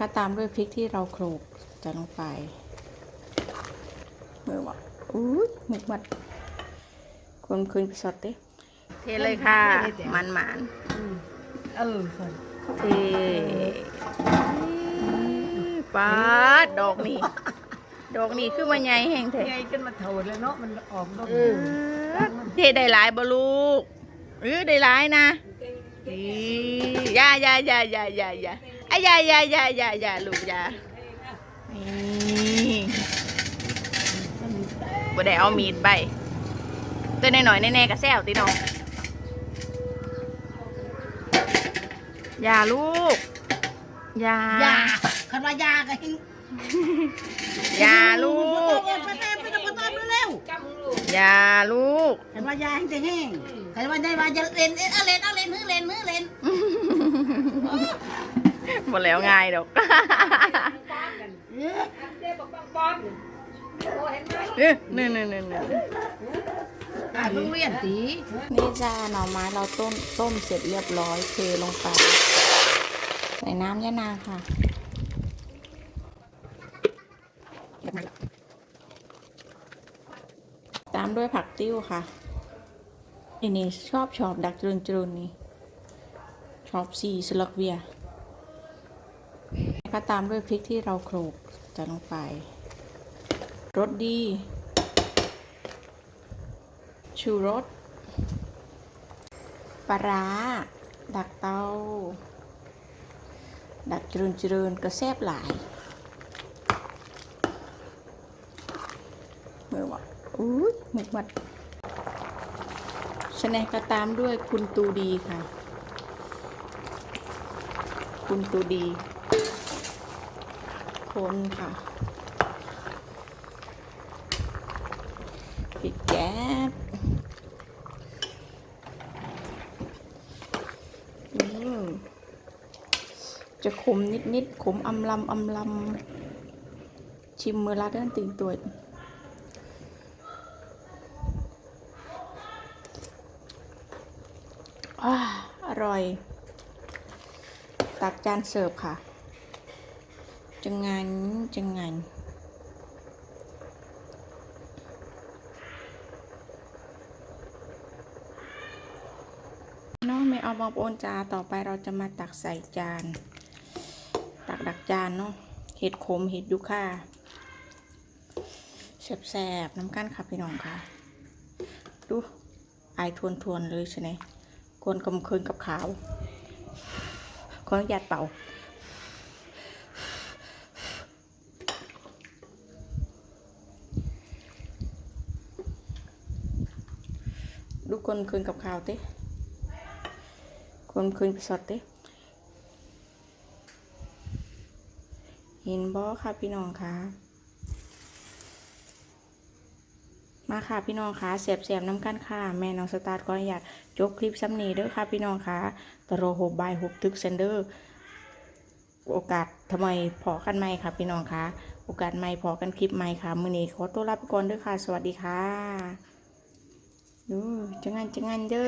ก็ตามด้วยพริกที่เราโขลกจะลงไปเมื่อว่าอุ้ยหมึกมัดคนคืนไปสดดิเทเลยค่ะ มันหมานเออคนเทปาดดอกนี่ ดอกนี่คือมันใหญ่แห้งแท้ไงขึ้นมาโถดแล้วเนาะมันออกดอกเทได้หลายบ่ลูกเออได้หลายนะอีอย่าอย่าอย่าอย่าอย่าอย่า อะอย่าอย่าอย่าอย่าอย่าลูกอย่านี่บ่ได้เอามีดไปตัวน้อยๆแน่ๆก็แซวติน้องอย่าลูกอย่ายาคันว่ายาก็หิงอย่าลูกไปไปไปไปตามเร็วอย่าลูกคันว่ายาหิงจะแห้งคันว่าได้ว่าจะเล่นเอาเล่นเอาเล่นมือเล่นมือเล่น หมดแล้วง่ายดอกเอ้ยนี่นี่นี่นี่อ่าเพิ่งเรียนตีนี่จ้าหน่อไม้เราต้มต้มเสร็จเรียบร้อยเทลงไปใส่น้ำยะนางค่ะตามด้วยผักติ้วค่ะอันนี้ชอบชอบดักจรุนจรุนนี่ชอบซีสลักเวีย ก็ตามด้วยพริกที่เราโขลกจะลงไปรสดี ชูรสปลาร้าดักเตา ดักเจริญเจริญกระแซบหลายเมื่อว่าอุ้ยหมึกมัดชแนลก็ตามด้วยคุณตูดีค่ะ คุณตูดี คนค่ะปิดแก๊สจะขมนิดๆขมอำลำอำลำชิมมือลาเดินติ่งตัวอาอร่อย ตักจานเสิร์ฟค่ะ จังงันจังงันเนาะไม่เอาบองโอนจาต่อไปเราจะมาตักใส่จาน ตักดักจานเนาะเห็ดขมเห็ดยูค่าแสบๆน้ำกันค่ะพี่น้องค่ะ ดูไอายทวนๆเลยใช่ไหมกวนกำคืนกับขาวขออนุญาตเป่า ดูคนคืนกับข่าวเต้คนคืนไปสดเต้เห็นบอค่ะพี่น้องคะมาค่ะพี่น้องคะเสียบเสียบน้ำกันค่ะ แม่น้องสตาร์ทขออนุญาตจบคลิปซ้ำนี้เด้อค่ะพี่น้องคะตะโรโฮบายหกทึกเซนเดอร์โอกาสทำไมพอกันไหมค่ะพี่น้องคะโอกาสใหม่พอกันคลิปใหม่ค่ะ มือนี้ขอตัวลาไปก่อนเด้อค่ะ สวัสดีค่ะ Uh, jangan-jangan tu.